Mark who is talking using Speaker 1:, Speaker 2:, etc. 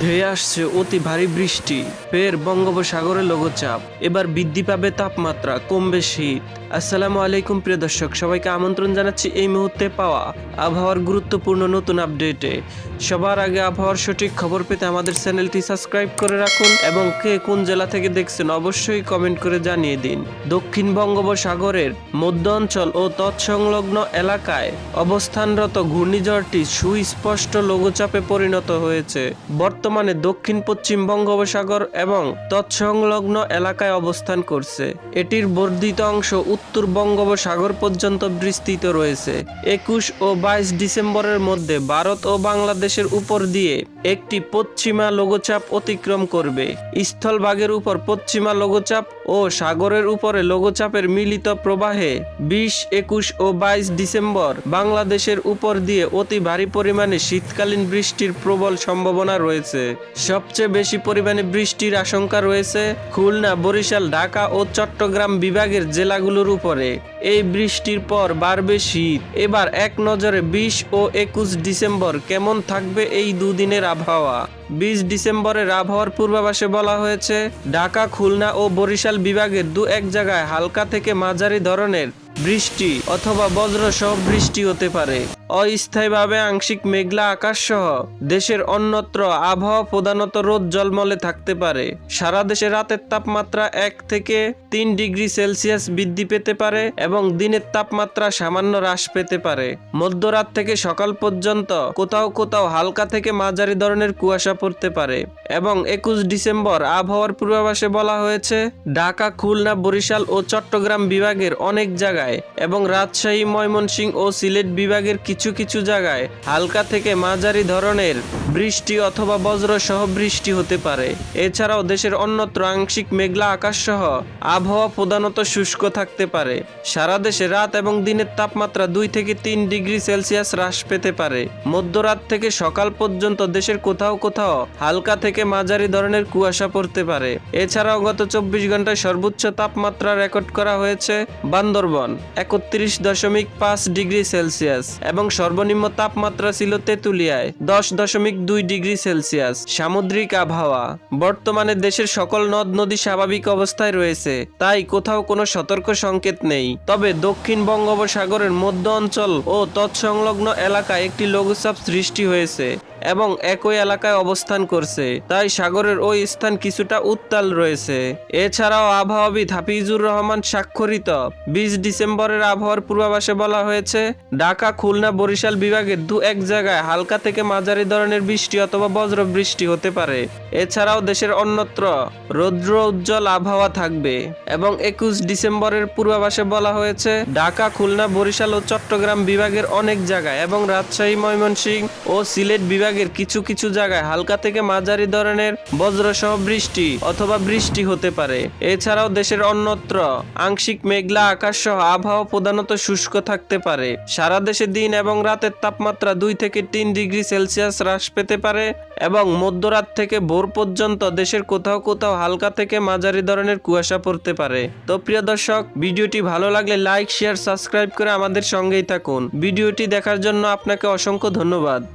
Speaker 1: ধেয়ে আসছে অতি ভারী বৃষ্টি। ফের বঙ্গোপসাগরে লঘুচাপ। এবার বৃদ্ধি পাবে তাপমাত্রা, কমবে শীত। আসসালামু আলাইকুম, প্রিয় দর্শক, সবাইকে আমন্ত্রণ জানাচ্ছি এই মুহূর্তে পাওয়া আবহাওয়ার গুরুত্বপূর্ণ নতুন আপডেটে। সবার আগে আবহাওয়ার সঠিক খবর পেতে আমাদের চ্যানেলটি সাবস্ক্রাইব করে রাখুন এবং কে কোন জেলা থেকে দেখছেন অবশ্যই কমেন্ট করে জানিয়ে দিন। দক্ষিণ বঙ্গোপসাগরের মধ্য অঞ্চল ও তৎসংলগ্ন এলাকায় অবস্থানরত ঘূর্ণিঝড়টি সুস্পষ্ট লঘুচাপে পরিণত হয়েছে। বর্তমানে দক্ষিণ পশ্চিম বঙ্গোপসাগর এবং তৎসংলগ্ন এলাকায় অবস্থান করছে। এটির বর্ধিত অংশ উত্তর বঙ্গোপসাগর পর্যন্ত বিস্তৃত রয়েছে। একুশ ও বাইশ ডিসেম্বরের মধ্যে ভারত ও বাংলাদেশের উপর দিয়ে একটি পশ্চিমা লঘুচাপ অতিক্রম করবে। স্থলভাগের উপর পশ্চিমা লঘুচাপ ও সাগরের উপরে লঘুচাপের মিলিত প্রবাহে বিশ, একুশ ও বাইশ ডিসেম্বর বাংলাদেশের উপর দিয়ে অতি ভারী পরিমাণে শীতকালীন বৃষ্টির প্রবল সম্ভাবনা রয়েছে। সবচেয়ে বেশি পরিমাণে বৃষ্টির আশঙ্কা রয়েছে খুলনা, বরিশাল, ঢাকা ও চট্টগ্রাম বিভাগের জেলাগুলোর উপরে। এই বৃষ্টির পর বাড়বে শীত। এবার এক নজরে বিশ ও একুশ ডিসেম্বর কেমন থাকবে এই দুদিনের আবহাওয়া? বিশ ডিসেম্বরের আবহাওয়ার পূর্বাভাসে বলা হয়েছে, ঢাকা, খুলনা ও বরিশাল বিভাগের দু এক জায়গায় হালকা থেকে মাঝারি ধরনের বৃষ্টি অথবা বজ্র সহ বৃষ্টি হতে পারে। অস্থায়ীভাবে আংশিক মেঘলা আকাশ সহ দেশের অন্যত্র আবহাওয়া প্রধানত রোদ জলমলে থাকতে পারে। সারা দেশে রাতের তাপমাত্রা এক থেকে তিন ডিগ্রি সেলসিয়াস বৃদ্ধি পেতে পারে এবং দিনের তাপমাত্রা সামান্য হ্রাস পেতে পারে। মধ্যরাত থেকে সকাল পর্যন্ত কোথাও কোথাও হালকা থেকে মাঝারি ধরনের কুয়াশা পড়তে পারে এবং একুশ ডিসেম্বর আবহাওয়ার পূর্বাভাসে বলা হয়েছে, ঢাকা, খুলনা, বরিশাল ও চট্টগ্রাম বিভাগের অনেক জায়গায় এবং রাজশাহী, ময়মনসিংহ ও সিলেট বিভাগের কিছু কিছু কিছু জায়গায় হালকা থেকে মাঝারি ধরনের বৃষ্টি অথবা বজ্র সহ বৃষ্টি হতে পারে। এছাড়াও দেশের অন্যত্র আংশিক মেঘলা আকাশ সহ আবহাওয়া প্রধানত শুষ্ক থাকতে পারে। সারা দেশে রাত এবং দিনের তাপমাত্রা দুই থেকে তিন ডিগ্রি সেলসিয়াস হ্রাস পেতে পারে। মধ্যরাত থেকে সকাল পর্যন্ত দেশের কোথাও কোথাও হালকা থেকে মাঝারি ধরনের কুয়াশা পড়তে পারে। এছাড়াও গত চব্বিশ ঘন্টায় সর্বোচ্চ তাপমাত্রা রেকর্ড করা হয়েছে বান্দরবন, একত্রিশ দশমিক পাঁচ ডিগ্রি সেলসিয়াস এবং সর্বনিম্ন তাপমাত্রা ছিল তেঁতুলিয়ায়, দশ দশমিক দুই ডিগ্রি সেলসিয়াস। সামুদ্রিক আবহাওয়া। বর্তমানে দেশের সকল নদ নদী স্বাভাবিক অবস্থায় রয়েছে, তাই কোথাও কোনো সতর্ক সংকেত নেই। তবে দক্ষিণ বঙ্গোপসাগরের মধ্য অঞ্চল ও তৎসংলগ্ন এলাকায় একটি লঘুচাপ সৃষ্টি হয়েছে। এবং একই এলাকায় অবস্থান করছে। তাই সাগরের ওই স্থান কিছুটা উত্তাল রয়েছে। এছাড়াও আবহাওয়াবিদ হাফিজুর রহমান স্বাক্ষরিত। বিশ ডিসেম্বরের আবহাওয়ার পূর্বাভাসে বলা হয়েছে, ঢাকা, খুলনা, বরিশাল বিভাগের দু এক জায়গায় হালকা থেকে মাঝারি ধরনের বৃষ্টি অথবা বজ্র বৃষ্টি হতে পারে। এছাড়াও দেশের অন্যত্র রৌদ্র উজ্জ্বল আবহাওয়া থাকবে। এবং একুশ ডিসেম্বরের পূর্বাভাসে বলা হয়েছে, ঢাকা, খুলনা, বরিশাল ও চট্টগ্রাম বিভাগের অনেক জায়গায় এবং রাজশাহী, ময়মনসিংহ ও সিলেট বিভাগের কিছু কিছু জায়গায় হালকা থেকে মাঝারি ধরনের বজ্রসহ বৃষ্টি অথবা বৃষ্টি হতে পারে। এছাড়াও দেশের অন্যত্র আংশিক মেঘলা আকাশ সহ আবহাওয়া প্রধানত শুষ্ক থাকতে পারে। সারা দেশে দিন এবং রাতের তাপমাত্রা দুই থেকে তিন ডিগ্রি সেলসিয়াস হ্রাস পেতে পারে এবং মধ্যরাত থেকে ভোর পর্যন্ত দেশের কোথাও কোথাও হালকা থেকে মাঝারি ধরনের কুয়াশা পড়তে পারে। তো প্রিয় দর্শক, ভিডিওটি ভালো লাগলে লাইক, শেয়ার, সাবস্ক্রাইব করে আমাদের সঙ্গেই থাকুন। ভিডিওটি দেখার জন্য আপনাকে অসংখ্য ধন্যবাদ।